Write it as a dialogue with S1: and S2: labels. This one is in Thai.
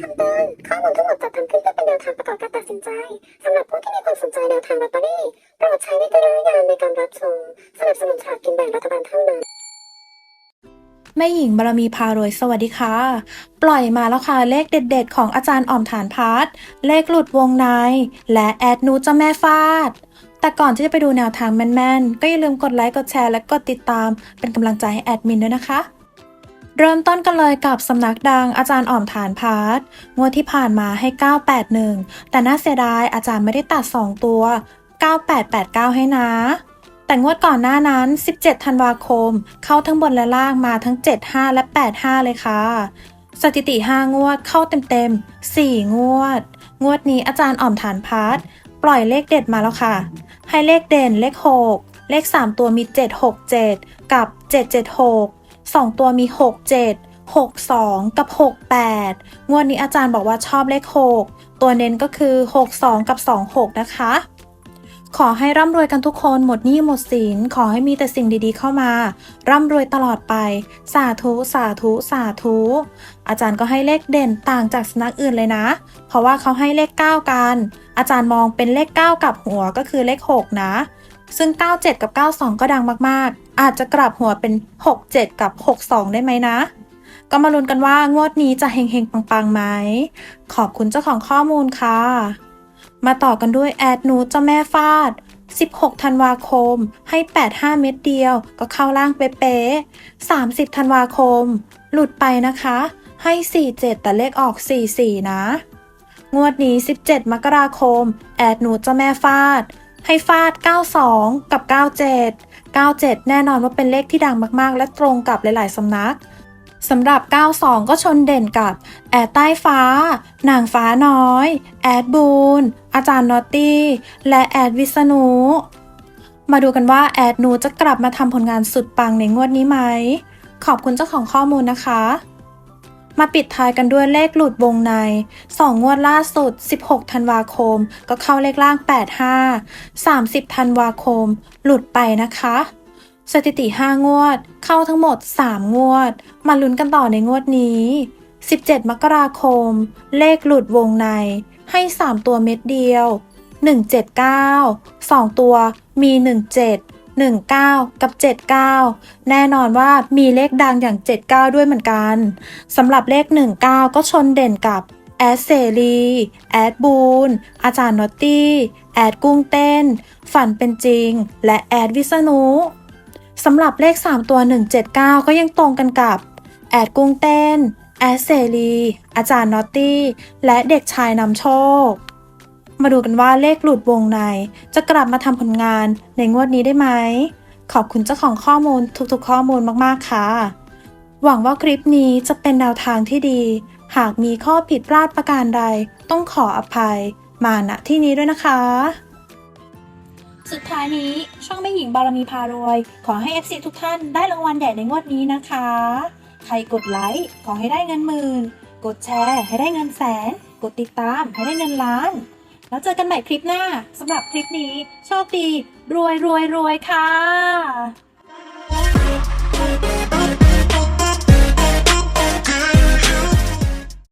S1: คำเตือนข้อมูลทั้งหมดจัดทำขึ้นเพื่อเป็นแนวทางประกอบการตัดสินใจสำหรับผู้ที่มีความสนใจแนวทางลอตเตอรี่โปรดใช้วิจารณญาณในการรับชมสนับสนุนฉากกินแบ่งรัฐบาลเท่านั้น
S2: แม่หญิงบารมีพารวยสวัสดีค่ะ ปล่อยมาแล้วค่ะเลขเด็ด ๆ ของอาจารย์อ่อมฐานพัฒน์เลขหลุดวงใน และแอดนูเจะแม่ฟาด แต่ก่อนที่จะไปดูแนวทางแม่นๆ ก็อย่าลืมกดไลค์กดแชร์และกดติดตามเป็นกำลังใจให้แอดมินด้วยนะคะ เริ่มต้นกันเลยกับสำนักดังอาจารย์อ่อมฐานพาร์ทงวดที่ผ่านมาให้ 981 แต่น่าเสียดายอาจารย์ไม่ได้ตัด 2 ตัว 9889 ให้นะ แต่งวดก่อนหน้านั้น 17 ธันวาคม เข้าทั้งบนและล่างมาทั้ง 75 และ 85 เลยค่ะ สถิติ 5 งวดเข้าเต็มๆ 4 งวด งวดนี้อาจารย์อ่อมฐานพาร์ทปล่อยเลขเด็ดมาแล้วค่ะ ให้เลขเด่นเลข 6 เลข 3 ตัวมี 767 กับ 776 2 ตัวมี 67 62 กับ 68 งวดนี้อาจารย์บอกว่าชอบเลข 6 ตัวเน้นก็คือ 62 กับ 26 นะคะ ขอให้ร่ำรวยกันทุกคนหมดหนี้หมดสิน ขอให้มีแต่สิ่งดีๆเข้ามา ร่ำรวยตลอดไป สาธุ สาธุ สาธุ อาจารย์ก็ให้เลขเด่นต่างจากสนักอื่นเลยนะ เพราะว่าเขาให้เลข 9 กัน อาจารย์มองเป็นเลข 9 กับหัวก็คือเลข 6 นะ ซึ่ง 97 กับ 92 ก็ดังมากๆ อาจจะกลับหัวเป็น 67 กับ 62 ได้ไหมนะ ก็มาลุ้นกันว่างวดนี้จะเฮงๆ ปังๆไหม ขอบคุณเจ้าของข้อมูลค่ะ มาต่อกันด้วยแอดนูเจ้าแม่ฟาด 16 ธันวาคม ให้ 85 เม็ดเดียว ก็เข้าล่างเป๊ะๆ30 ธันวาคม หลุดไปนะคะ ให้ 47 แต่เลขออก 44 นะ งวดนี้ 17 มกราคม แอดนูเจ้าแม่ฟาด ให้ฟาด 92 กับ 97 97 แน่นอนว่าเป็นเลขที่ดังมากๆ และตรงกับหลาย ๆ สำนักสำหรับ 92 ก็ชนเด่นกับ แอดใต้ฟ้า นางฟ้าน้อย แอดบูน อาจารย์นอตตี้ และแอดวิษณุ มาดูกันว่า แอดนูจะกลับมาทำผลงานสุดปังในงวดนี้ไหม ขอบคุณเจ้าของข้อมูลนะคะ มาปิดท้ายกันด้วยเลขหลุดวงใน 2 งวดล่าสุด 16 ธันวาคม ก็เข้าเลขล่าง 85 30 ธันวาคม หลุดไปนะคะ สถิติ 5 งวด เข้าทั้งหมด 3 งวด มาลุ้นกันต่อในงวดนี้ 17 มกราคม เลขหลุดวงใน ให้ 3 ตัวเม็ดเดียว 179 2 ตัวมี 17 19 กับ 79 แน่นอนว่ามีเลขดังอย่าง 79 ด้วยเหมือนกันสำหรับเลข 19 ก็ชนเด่นกับแอดเสรีแอดบูนอาจารย์นอตตี้ แอดกุ้งเต้น ฝันเป็นจริง และแอดวิษณุสำหรับเลข 3 ตัว 179 ก็ยังตรงกันกับ แอดกุ้งเต้น แอดเสรีอาจารย์นอตตี้ และเด็กชายนำโชค มาดูกันว่าเลขหลุดวงใน จะกลับมาทำผลงานในงวดนี้ได้ไหม ขอบคุณเจ้าของข้อมูลทุกๆข้อมูลมากๆค่ะ หวังว่าคลิปนี้จะเป็นแนวทางที่ดี หากมีข้อผิดพลาดประการใด ต้องขออภัย มาณที่นี้ด้วยนะคะ สุดท้ายนี้ช่องแม่หญิงบารมีพารวย ขอให้ FC ทุกท่านได้รางวัลใหญ่ในงวดนี้นะคะ ใครกดไลค์ขอให้ได้เงินหมื่น กดแชร์ให้ได้เงินแสน กดติดตามให้ได้เงินล้าน แล้วเจอกันใหม่คลิปหน้าสำหรับคลิปนี้โชคดี รวยรวยรวยค่ะ